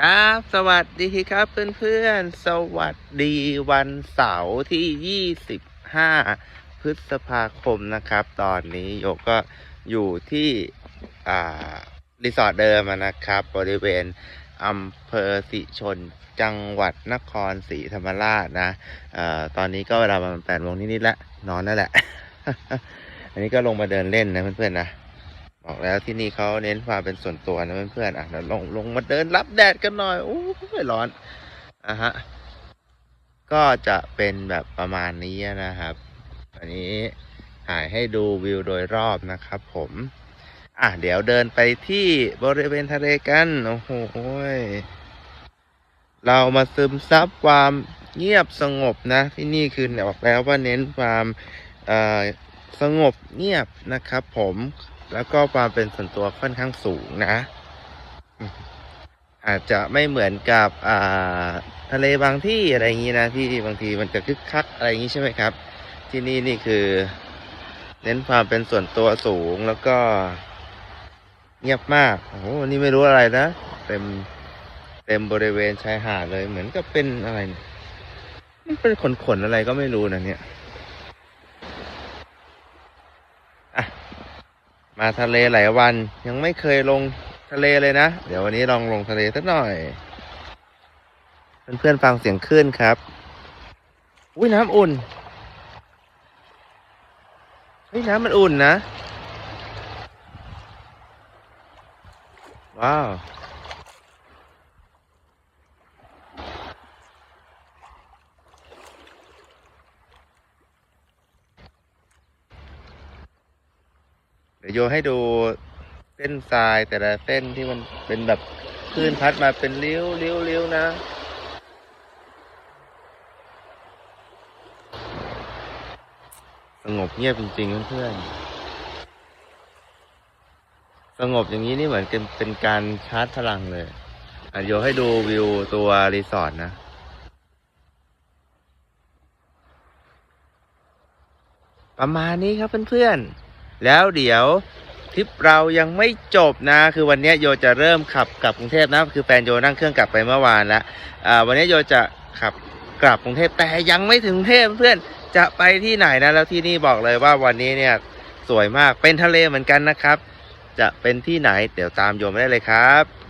ครับ สวัสดีครับเพื่อนๆ สวัสดีวันเสาร์ที่ 25 พฤษภาคมนะครับ ตอนนี้โยกก็อยู่ที่รีสอร์ทเดิมนะครับ บริเวณอำเภอสิชนจังหวัดนครศรีธรรมราชนะอตอนนี้ก็เวลาประมาณ8โมงนิดๆแล้วนอนนั่นแหละ อันนี้ก็ลงมาเดินเล่นนะเพื่อนๆนะ บอกแล้วที่นี่เขาเน้นความเป็นส่วนตัวนะเพื่อนๆอะเดี๋ยวลงลงมาเดินรับแดดกันหน่อยโอ้ยร้อนอะฮะก็จะเป็นแบบประมาณนี้นะครับ อันนี้ถ่ายให้ดูวิวโดยรอบนะครับ ผม อะเดี๋ยวเดินไปที่บริเวณทะเลกันโอ้โหเรามาซึมซับความเงียบสงบนะ ที่นี่คือบอกแล้วว่าเน้นความอ่อสงบเงียบนะครับ ผม แล้วก็ความเป็นส่วนตัวค่อนข้างสูงนะ อาจจะไม่เหมือนกับอ่าทะเลบางที่อะไรอย่างนี้นะที่บางทีมันจะคึกคักอะไรอย่างนี้ใช่ไหมครับ ที่นี่นี่คือ เน้นความเป็นส่วนตัวสูงแล้วก็เงียบมากโอ้โหนี่ไม่รู้อะไรนะเต็มเต็มบริเวณชายหาดเลยเหมือนกับเป็นอะไรเนี่ยมันเป็นขนขนอะไรก็ไม่รู้นะเนี่ยอะ มาทะเลหลายวันยังไม่เคยลงทะเลเลยนะ เดี๋ยววันนี้ลองลงทะเลสักหน่อย เพื่อนๆฟังเสียงคลื่นครับ อุ้ยน้ำอุ่นเฮ้ยน้ำมันอุ่นนะ ว้าว ดี๋ยวโยให้ดูเส้นทรายแต่ละเส้นที่มันเป็นแบบคลื่นพัดมาเป็นริ้วริ้วริ้วนะ สงบเงียบจริงๆเพื่อนสงบอย่างนี้นี่เหมือนเป็นเป็นการชาร์จพลังเลยอะโยให้ดูวิวตัวรีสอร์ทนะ ประมาณนี้ครับเพื่อนๆ แล้วเดี๋ยวทริปเรายังไม่จบนะ คือวันนี้โยจะเริ่มขับกลับกรุงเทพนะ คือแฟนโยนั่งเครื่องกลับไปเมื่อวานแล้ววันนี้โยจะขับกลับกรุงเทพแต่ยังไม่ถึงเทพเพื่อนจะไปที่ไหนนะ แล้วที่นี่บอกเลยว่าวันนี้เนี่ยสวยมากเป็นทะเลเหมือนกันนะครับ จะเป็นที่ไหนเดี๋ยวตามโยมได้เลยครับ